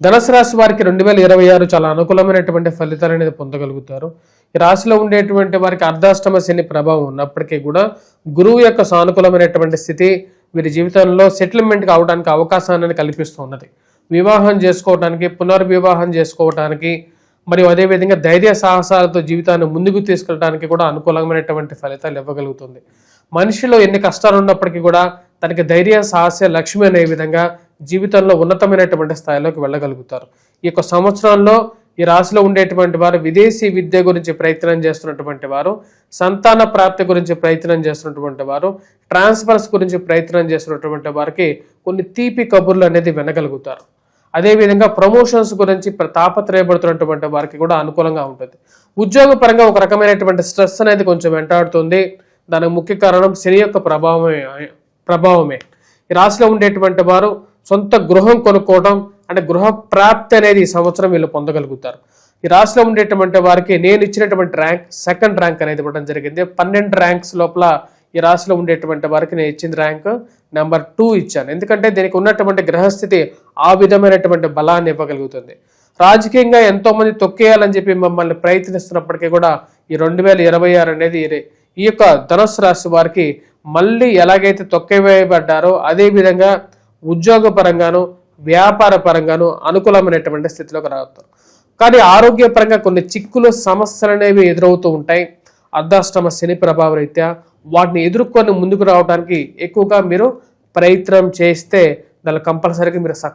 ధనుసు రాశి వారికి రెండు వేల ఇరవై ఆరు చాలా అనుకూలమైనటువంటి ఫలితాలు అనేది పొందగలుగుతారు. ఈ రాశిలో ఉండేటువంటి వారికి అర్ధాష్టమ శని ప్రభావం ఉన్నప్పటికీ కూడా గురువు యొక్క సానుకూలమైనటువంటి స్థితి వీరి జీవితంలో సెటిల్మెంట్ కావడానికి అవకాశాన్ని కల్పిస్తున్నది వివాహం చేసుకోవడానికి పునర్వివాహం చేసుకోవడానికి మరియు అదేవిధంగా ధైర్య సాహసాలతో జీవితాన్ని ముందుకు తీసుకెళ్ళడానికి కూడా అనుకూలమైనటువంటి ఫలితాలు ఇవ్వగలుగుతుంది. మనిషిలో ఎన్ని కష్టాలు ఉన్నప్పటికీ కూడా తనకి ధైర్య సాహస్య లక్ష్మి అనే విధంగా జీవితంలో ఉన్నతమైనటువంటి స్థాయిలోకి వెళ్ళగలుగుతారు. ఈ యొక్క సంవత్సరంలో ఈ రాశిలో ఉండేటువంటి వారు విదేశీ విద్య గురించి ప్రయత్నం చేస్తున్నటువంటి వారు సంతాన ప్రాప్తి గురించి ప్రయత్నం చేస్తున్నటువంటి వారు ట్రాన్స్ఫర్స్ గురించి ప్రయత్నం చేస్తున్నటువంటి వారికి కొన్ని తీపి కబుర్లు అనేది వినగలుగుతారు. అదేవిధంగా ప్రమోషన్స్ గురించి ప్ర- తాపత్రయపడుతున్నటువంటి వారికి కూడా అనుకూలంగా ఉంటుంది. ఉద్యోగపరంగా ఒక రకమైనటువంటి స్ట్రెస్ అనేది కొంచెం వెంటాడుతుంది. దానికి ముఖ్య కారణం శని యొక్క ప్రభావమే ప్రభావమే. ఈ రాశిలో ఉండేటువంటి వారు సొంత గృహం కొనుక్కోవడం అంటే గృహ ప్రాప్తి అనేది ఈ సంవత్సరం వీళ్ళు పొందగలుగుతారు. ఈ రాశిలో ఉండేటువంటి వారికి నేను ఇచ్చినటువంటి ర్యాంక్ సెకండ్ ర్యాంక్ అనేది ఇవ్వడం జరిగింది. పన్నెండు ర్యాంక్స్ లోపల ఈ రాశిలో ఉండేటువంటి వారికి నేను ఇచ్చిన ర్యాంక్ నెంబర్ టూ ఇచ్చాను. ఎందుకంటే దీనికి ఉన్నటువంటి గ్రహస్థితి ఆ విధమైనటువంటి బలాన్ని ఇవ్వగలుగుతుంది. రాజకీయంగా ఎంతో మంది తొక్కేయాలని చెప్పి మమ్మల్ని ప్రయత్నిస్తున్నప్పటికీ కూడా ఈ రెండు వేల ఇరవై ఆరు అనేది ఈ- ఈ యొక్క ధనుసు రాశి వారికి మళ్ళీ ఎలాగైతే తొక్కివేయబడ్డారో అదే విధంగా ఉద్యోగ పరంగాను వ్యాపార పరంగాను అనుకూలమైనటువంటి స్థితిలోకి రావచ్చు కానీ ఆరోగ్యపరంగా కొన్ని చిక్కులు సమస్యలు అనేవి ఎదురవుతూ ఉంటాయి. అర్ధాష్టమ శని ప్రభావ రీత్యా వాటిని ఎదుర్కొని ముందుకు రావడానికి ఎక్కువగా మీరు ప్రయత్నం చేస్తే దాని కంపల్సరీగా మీరు సక్సెస్